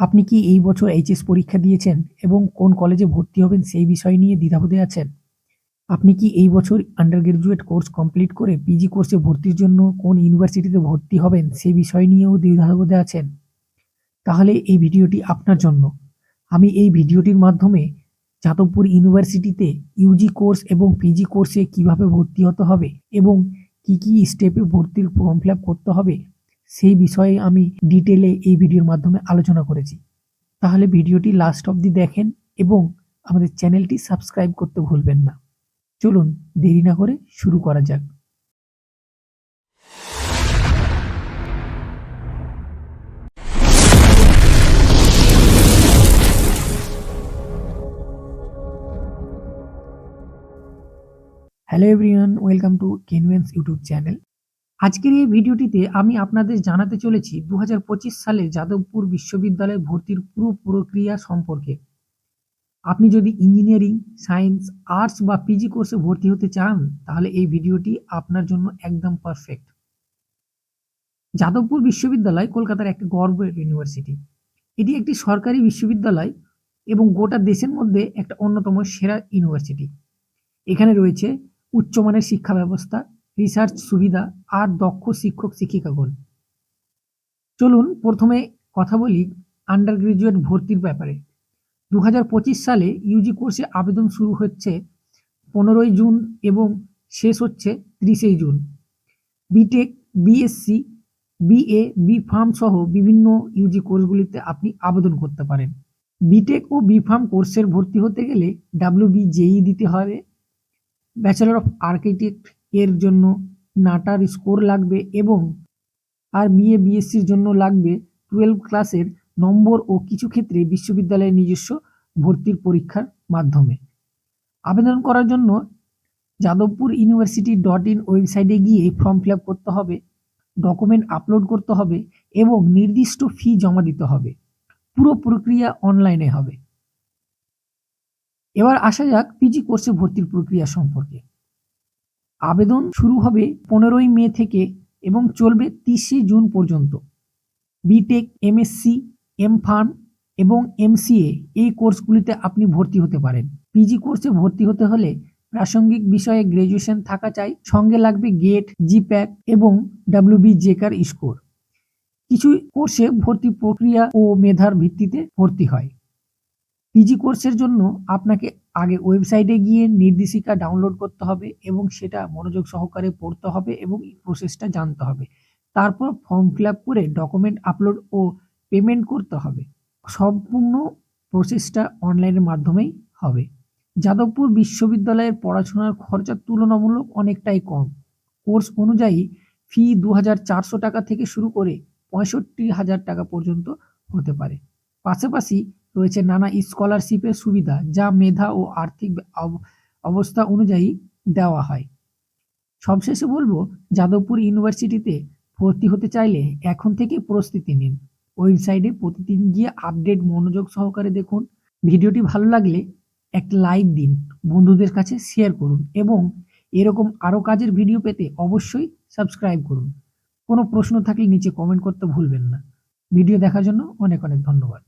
আপনি কি এই বছর এইচএস পরীক্ষা দিয়েছেন এবং কোন কলেজে ভর্তি হবেন সেই বিষয় নিয়ে দ্বিধাবোধে আছেন? আপনি কি এই বছর আন্ডার গ্রাজুয়েট কোর্স কমপ্লিট করে পিজি কোর্সে ভর্তির জন্য কোন ইউনিভার্সিটিতে ভর্তি হবেন সেই বিষয় নিয়েও দ্বিধাবোধে আছেন? তাহলে এই ভিডিওটি আপনার জন্য। আমি এই ভিডিওটির মাধ্যমে যাদবপুর ইউনিভার্সিটিতে ইউজি কোর্স এবং পিজি কোর্সে কীভাবে ভর্তি হতে হবে এবং কি কি স্টেপে ভর্তির ফর্ম ফিল করতে হবে সেই বিষয়ে আমি ডিটেলে এই ভিডিওর মাধ্যমে আলোচনা করেছি। তাহলে ভিডিওটি লাস্ট অবধি দেখেন এবং আমাদের চ্যানেলটি সাবস্ক্রাইব করতে ভুলবেন না। চলুন দেরি না করে শুরু করা যাক। হ্যালো এভরিওয়ান ওয়েলকাম টু কেনভেন্স ইউটিউব চ্যানেল আজকের এই ভিডিওটিতে আমি আপনাদের জানাতে চলেছি দু হাজার পঁচিশ সালে যাদবপুর বিশ্ববিদ্যালয়ে ভর্তির পুরো প্রক্রিয়া সম্পর্কে। আপনি যদি ইঞ্জিনিয়ারিং, সায়েন্স, আর্টস বা পিজি কোর্সে ভর্তি হতে চান, তাহলে এই ভিডিওটি আপনার জন্য একদম পারফেক্ট। যাদবপুর বিশ্ববিদ্যালয় কলকাতার একটি গর্বের ইউনিভার্সিটি। এটি একটি সরকারি বিশ্ববিদ্যালয় এবং গোটা দেশের মধ্যে একটা অন্যতম সেরা ইউনিভার্সিটি। এখানে রয়েছে উচ্চমানের শিক্ষা ব্যবস্থা রিসার্চ সুবিধা আর দক্ষ শিক্ষক শিক্ষিকাগণ চলুন প্রথমে কথা বলি আন্ডার গ্রাজুয়েট ভর্তির ব্যাপারে। দু হাজার পঁচিশ সালে ইউজি কোর্সে আবেদন শুরু হচ্ছে পনেরোই জুন এবং শেষ হচ্ছে ত্রিশেই June. BTech BSc BA B pharm সহ বিভিন্ন ইউজি কোর্সগুলিতে আপনি আবেদন করতে পারেন। বিটেক ও বি ফার্ম কোর্সের ভর্তি হতে গেলে ডাব্লিউ বি জেই দিতে হবে। ব্যাচেলর অফ আর্কিটেক্ট এর জন্য নাটার স্কোর লাগবে এবং আর বিএ বিএসসির জন্য লাগবে টুয়েলভ ক্লাসের নম্বর ও কিছু ক্ষেত্রে বিশ্ববিদ্যালয়ের নিজস্ব ভর্তির পরীক্ষার মাধ্যমে। আবেদন করার জন্য যাদবপুর ইউনিভার্সিটি ডট ইন ওয়েবসাইটে গিয়ে ফর্ম ফিল করতে হবে, ডকুমেন্ট আপলোড করতে হবে এবং নির্দিষ্ট ফি জমা দিতে হবে। পুরো প্রক্রিয়া অনলাইনে হবে। এবার আসা যাক পিজি কোর্সে ভর্তির প্রক্রিয়া সম্পর্কে। আবেদন শুরু হবে পনেরোই মে থেকে এবং চলবে তিরিশে জুন পর্যন্ত। বিটেক এমএসসি এম ফার্ম এবং এমসিএ এই কোর্সগুলিতে আপনি ভর্তি হতে পারেন। পিজি কোর্সে ভর্তি হতে হলে প্রাসঙ্গিক বিষয়ে গ্র্যাজুয়েশন থাকা চাই, সঙ্গে লাগবে গেট জিপ্যাক এবং ডাব্লিউবি জেকার স্কোর কিছু কোর্সে ভর্তি প্রক্রিয়া ও মেধার ভিত্তিতে ভর্তি হয়। পিজি কোর্সের জন্য আপনাকে আগে ওয়েবসাইটে গিয়ে নির্দেশিকা ডাউনলোড করতে হবে এবং সেটা মনোযোগ সহকারে পড়তে হবে এবং প্রসেসটা জানতে হবে। তারপর ফর্ম ফিল আপ করে ডকুমেন্ট আপলোড ও পেমেন্ট করতে হবে। সম্পূর্ণ প্রসেসটা অনলাইনের মাধ্যমেই হবে। যাদবপুর বিশ্ববিদ্যালয়ের পড়াশোনার খরচা তুলনামূলক অনেকটাই কম। কোর্স অনুযায়ী ফি দু হাজার চারশো টাকা থেকে শুরু করে পঁয়ষট্টি হাজার টাকা পর্যন্ত হতে পারে। পাশাপাশি রয়েছে নানা স্কলারশিপের সুবিধা যা মেধা ও আর্থিক অবস্থা অনুযায়ী দেওয়া হয়। সবশেষে বলব, যাদবপুর ইউনিভার্সিটিতে ভর্তি হতে চাইলে এখন থেকে প্রস্তুতি নিন। ওয়েবসাইটে প্রতিদিন গিয়ে আপডেট মনোযোগ সহকারে দেখুন। ভিডিওটি ভালো লাগলে একটা লাইক দিন, বন্ধুদের কাছে শেয়ার করুন এবং এরকম আরও কাজের ভিডিও পেতে অবশ্যই সাবস্ক্রাইব করুন। কোনো প্রশ্ন থাকলে নিচে কমেন্ট করতে ভুলবেন না। ভিডিও দেখার জন্য অনেক অনেক ধন্যবাদ।